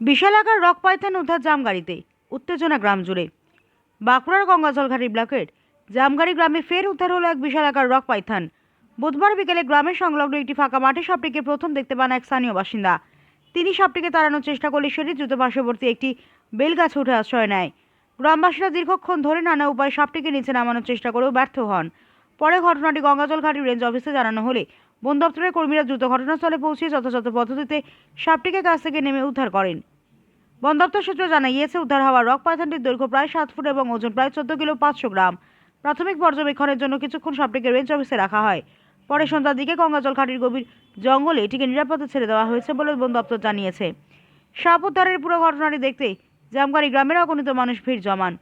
বিশালাকার rock Python উদ্ধার জামগাড়িতে। উত্তেজনা গ্রাম জুড়ে। বাঁকুড়ার গঙ্গাজলঘাটি ব্লকের জামগাড়ি গ্রামে ফের উদ্ধার হলো এক বিশালাকার রক পাইথন বুধবার বিকেলে গ্রামের সংলগ্ন একটি ফাঁকা মাঠে সাপটিকে প্রথম দেখতে পান এক স্থানীয় বাসিন্দা। তিনি সাপটিকে তাড়ানোর চেষ্টা করলে সেটি দ্রুত পার্শ্ববর্তী একটি বেলগাছে উঠে আশ্রয় নেয়। গ্রামবাসীরা দীর্ঘক্ষণ ধরে নানা উপায়ে সাপটিকে নিচে নামানোর চেষ্টা করেও ব্যর্থ হন। পরে ঘটনাটি গঙ্গাজলঘাটি রেঞ্জ অফিসে জানানো হলে বন দপ্তরের কর্মীরা দ্রুত ঘটনাস্থলে পৌঁছে যথাযথ পদ্ধতিতে সাপটিকে কাছ থেকে নেমে উদ্ধার করেন। বন দপ্তর সূত্র জানা গিয়েছে, উদ্ধার হওয়া রক পাইথনটির দৈর্ঘ্য প্রায় সাত ফুট এবং ওজন প্রায় চোদ্দ কিলো পাঁচশো গ্রাম। প্রাথমিক পর্যবেক্ষণের জন্য কিছুক্ষণ সাপটিকে রেঞ্জ অফিসে রাখা হয়। পরে সন্ধ্যার দিকে গঙ্গাজল ঘাটির গভীর জঙ্গলে এটিকে নিরাপদে ছেড়ে দেওয়া হয়েছে বলে বন দপ্তর জানিয়েছে। সাপ উদ্ধারের পুরো ঘটনাটি দেখতে জামগাড়ি গ্রামের অগণিত মানুষ ভিড় জমান।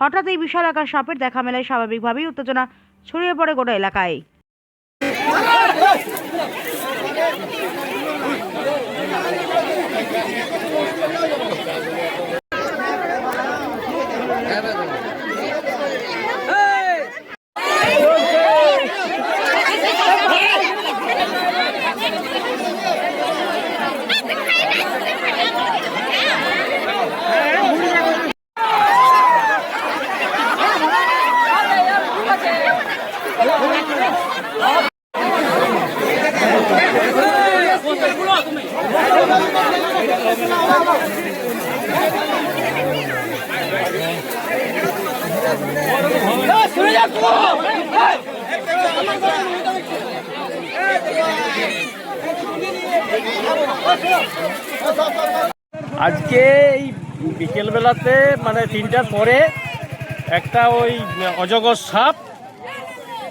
হঠাৎ এই বিশাল আকার সাপের দেখা মেলায় স্বাভাবিকভাবেই উত্তেজনা ছড়িয়ে পড়ে গোটা এলাকায়। Oh! আজকে এই বিকেলবেলাতে মানে তিনটার পরে একটা ওই অজগর সাপ,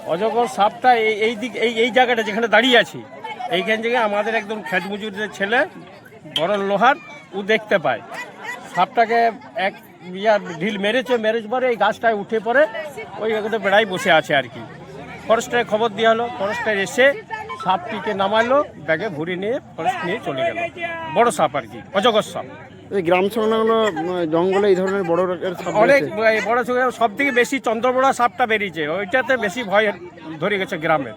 অজগর সাপটা এই দিক এই এই জায়গাটা যেখানে দাঁড়িয়ে আছি, এইখান থেকে আমাদের একদম খেত মজুরিদের ছেলে বড় লোহার ও দেখতে পায়। সাপটাকে এক ইয়া ঢিল মেরেছে মেরেছে পরে এই গাছটায় উঠে পড়ে ওই এখানে বেড়াই বসে আছে আর কি। ফরেস্টারে খবর দেওয়া হলো ফরেস্টার এসে সাপটিকে নামালো ব্যাগে ভরে নিয়ে ফরেস্ট নিয়ে চলে গেল। বড় সাপ আর কি অজগর সাপ। এই গ্রাম সংলগ্ন জঙ্গলে এই ধরনের বড় অনেক। বড় সব থেকে বেশি চন্দ্রবড়া সাপটা বেরিয়েছে ওইটাতে বেশি ভয় ধরে গেছে গ্রামে।